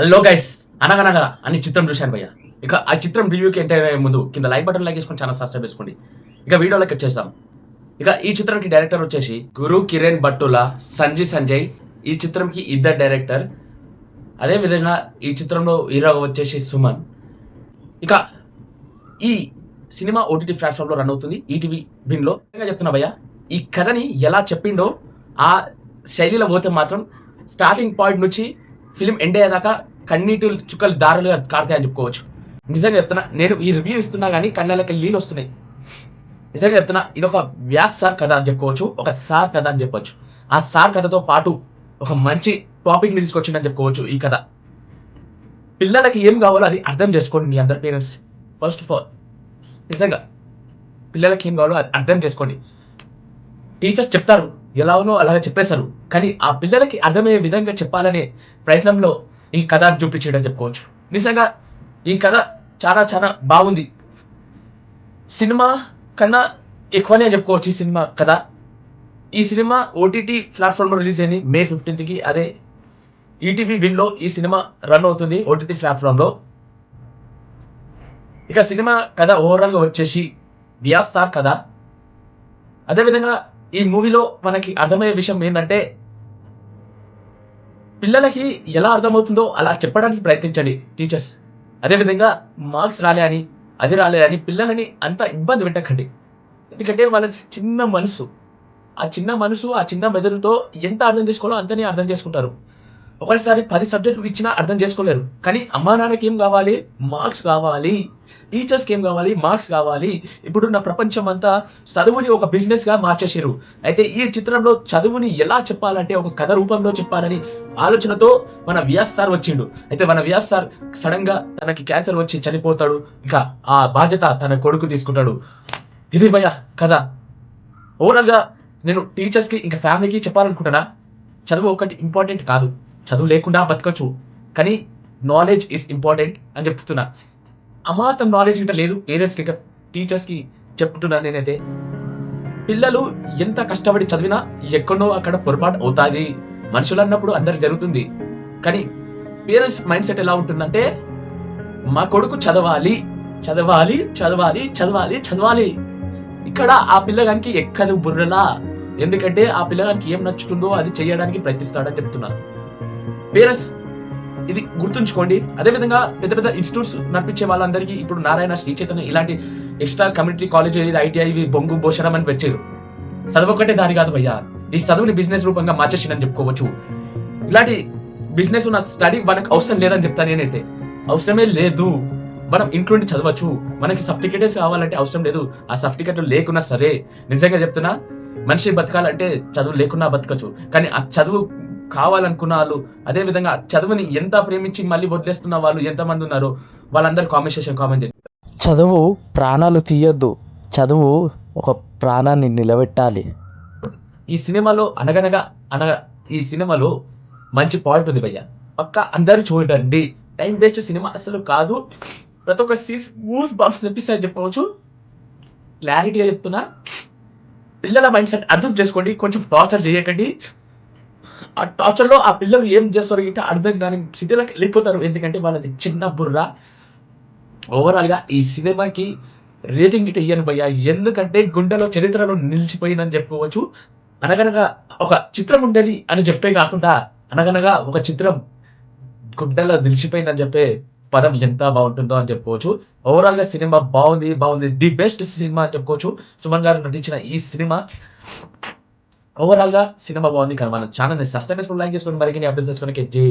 Hello guys అనగనగా అని చిత్రం చూశాను భయ్య. ఇక ఆ చిత్రం రివ్యూకి ఎంటర్ అయ్యే ముందు కింద లైక్ బటన్ లైక్ చేసుకొని ఛానల్ సబ్స్క్రైబ్ చేసుకోండి. ఇక వీడియోలోకి వచ్చేస్తాం ఇక ఈ చిత్రంకి డైరెక్టర్ వచ్చేసి గురు కిరణ్ భట్టుల సంజయ్ సంజయ్. ఈ చిత్రంకి ఇద్దరు డైరెక్టర్ అదే విధంగా ఈ చిత్రంలో హీరో వచ్చేసి సుమన్. ఇక ఈ సినిమా ఓటీటీ ప్లాట్ఫామ్లో రన్ అవుతుంది ఈటీవీ విన్లో చెప్తున్నా భయ్య ఈ కథని ఎలా చెప్పిండో ఆ శైలిలో పోతే మాత్రం స్టార్టింగ్ పాయింట్ నుంచి ఫిలిం ఎండ్ అయ్యేదాకా కన్నీటి చుక్కలు దారులుగా కారుతాయని చెప్పుకోవచ్చు. నిజంగా చెప్తున్నా నేను ఈ రివ్యూ ఇస్తున్నా కానీ కళ్ళకి నీళ్ళు వస్తున్నాయి. నిజంగా చెప్తున్నా ఇది ఒక వ్యాస్ సార్ కథ అని చెప్పుకోవచ్చు ఒక సార్ కథ అని చెప్పొచ్చు. ఆ సార్ కథతో పాటు ఒక మంచి టాపిక్ని తీసుకొచ్చిందని చెప్పుకోవచ్చు ఈ కథ. పిల్లలకి ఏం కావాలో అది అర్థం చేసుకోండి మీ అందరి పేరెంట్స్ ఫస్ట్ ఆఫ్ ఆల్ నిజంగా పిల్లలకి ఏం కావాలో అది అర్థం చేసుకోండి. టీచర్స్ చెప్తారు ఎలాగో అలాగే చెప్పేశారు కానీ ఆ పిల్లలకి అర్థమయ్యే విధంగా చెప్పాలనే ప్రయత్నంలో ఈ కథ చూపించడం చెప్పుకోవచ్చు. నిజంగా ఈ కథ చాలా చాలా బాగుంది. సినిమా కన్నా ఎక్కువనే చెప్పుకోవచ్చు ఈ సినిమా కథ. ఈ సినిమా ఓటీటీ ప్లాట్ఫామ్లో రిలీజ్ అయింది మే ఫిఫ్టీన్త్కి. అదే ఈటీవీ విన్లో ఈ సినిమా రన్ అవుతుంది ఓటీటీ ప్లాట్ఫామ్లో. ఇక సినిమా కథ ఓవరాల్గా వచ్చేసి వియాస్ స్టార్ కథ. అదేవిధంగా ఈ మూవీలో మనకి అర్థమయ్యే విషయం ఏంటంటే పిల్లలకి ఎలా అర్థమవుతుందో అలా చెప్పడానికి ప్రయత్నించండి టీచర్స్ అదేవిధంగా మార్క్స్ రాలే అని అది రాలే అని పిల్లలని అంత ఇబ్బంది పెట్టకండి. ఎందుకంటే వాళ్ళ చిన్న మనసు ఆ చిన్న మనసు ఆ చిన్న మెదడుతో ఎంత అర్థం చేసుకోవాలో అంతనే అర్థం చేసుకుంటారు. ఒకసారి పది సబ్జెక్టులు ఇచ్చినా అర్థం చేసుకోలేరు. కానీ అమ్మా నాన్నకి ఏం కావాలి? మార్క్స్ కావాలి. టీచర్స్కి ఏం కావాలి? మార్క్స్ కావాలి. ఇప్పుడున్న ప్రపంచం అంతా చదువుని ఒక బిజినెస్గా మార్చేసారు అయితే ఈ చిత్రంలో చదువుని ఎలా చెప్పాలంటే ఒక కథ రూపంలో చెప్పాలని ఆలోచనతో మన వ్యాస్ సార్ వచ్చిండు. అయితే మన వ్యాస్ సార్ సడన్గా తనకి క్యాన్సర్ వచ్చి చనిపోతాడు. ఇంకా ఆ బాధ్యత తన కొడుకు తీసుకుంటాడు. ఇది భయ కథ. ఓవరాల్గా నేను టీచర్స్కి ఇంకా ఫ్యామిలీకి చెప్పాలనుకుంటున్నా. చదువు ఒకటి ఇంపార్టెంట్ కాదు. చదువు లేకుండా బతకచ్చు. కానీ నాలెడ్జ్ ఇస్ ఇంపార్టెంట్ అని చెప్తున్నా. అమాతం నాలెడ్జ్ గిట్ట లేదు. పేరెంట్స్కి ఇంకా టీచర్స్కి చెప్తున్నా నేనైతే. పిల్లలు ఎంత కష్టపడి చదివినా ఎక్కడో అక్కడ పొరపాటు అవుతుంది. మనుషులు అన్నప్పుడు అందరు జరుగుతుంది. కానీ పేరెంట్స్ మైండ్ సెట్ ఎలా ఉంటుందంటే మా కొడుకు చదవాలి చదవాలి చదవాలి చదవాలి చదవాలి. ఇక్కడ ఆ పిల్లగానికి ఎక్కదు బుర్రలా. ఎందుకంటే ఆ పిల్లగానికి ఏం నచ్చుతుందో అది చేయడానికి ప్రయత్నిస్తాడని చెప్తున్నాను పేరెంట్స్ ఇది గుర్తుంచుకోండి. అదేవిధంగా పెద్ద పెద్ద ఇన్స్టిట్యూట్స్ నడిపించే వాళ్ళందరికీ ఇప్పుడు నారాయణ శ్రీ చైతన్య ఇలాంటి ఎక్స్ట్రా కమ్యూనిటీ కాలేజ్ ఐటీఐ ఇవి బొంగు భోషణం అని వచ్చారు చదువు ఒకటే దారి కాదు భయ్యా. ఈ చదువుని బిజినెస్ రూపంగా మార్చేసిందని చెప్పుకోవచ్చు. ఇలాంటి బిజినెస్ ఉన్న స్టడీ మనకు అవసరం లేదని చెప్తాను నేనైతే. అవసరమే లేదు. మనం ఇంట్లో చదవచ్చు. మనకి సర్టిఫికేటెస్ కావాలంటే అవసరం లేదు. ఆ సర్టిఫికేట్లు లేకున్నా సరే. నిజంగా చెప్తున్నా మనిషి బతకాలంటే చదువు లేకున్నా బతకచ్చు. కానీ ఆ చదువు కావాలనుకున్న వాళ్ళు అదే విధంగా చదువుని ఎంత ప్రేమించి మళ్ళీ వదిలేస్తున్న వాళ్ళు ఎంతమంది ఉన్నారో వాళ్ళందరూ కామెంట్ సెక్షన్ కామెంట్ చేయండి. చదువు ప్రాణాలు తీయొద్దు. చదువు ఒక ప్రాణాన్ని నిలబెట్టాలి. ఈ సినిమాలో అనగనగా అనగా ఈ సినిమాలో మంచి పాయింట్ ఉంది భయ్య. పక్క అందరూ చూడండి. టైం వేస్ట్ సినిమా అసలు కాదు. ప్రతి ఒక్క సీన్స్ మూస్ బాంబ్స్ ఎపిసోడ్ చెప్పవచ్చు. క్లారిటీగా చెప్తున్నా. పిల్లల మైండ్ సెట్ అర్థం చేసుకోండి. కొంచెం టార్చర్ చేయకండి. ఆ టార్చర్లో ఆ పిల్లలు ఏం చేస్తారు ఏంటో అర్థం కాని స్థితిలోకి వెళ్ళిపోతారు. ఎందుకంటే వాళ్ళది చిన్న బుర్ర. ఓవరాల్గా ఈ సినిమాకి రేటింగ్ ఇటు ఇయ్యను భయ్యా. ఎందుకంటే గుండెలో చరిత్రలో నిలిచిపోయిందని చెప్పుకోవచ్చు. అనగనగా ఒక చిత్రం ఉండేది అని చెప్పే కాకుండా అనగనగా ఒక చిత్రం గుండెలో నిలిచిపోయిందని చెప్పే పదం ఎంత బాగుంటుందో అని చెప్పుకోవచ్చు. ఓవరాల్గా సినిమా బాగుంది బాగుంది. ది బెస్ట్ సినిమా అని చెప్పుకోవచ్చు. సుమన్ గారు నటించిన ఈ సినిమా ఓవరాల్గా సినిమా బాగుంది. కానీ మన ఛానల్ సబ్స్క్రైబ్ చేసుకోండి లైక్ చేసుకుని మరిన్ని అప్డేట్స్ చేసుకోవడానికి జై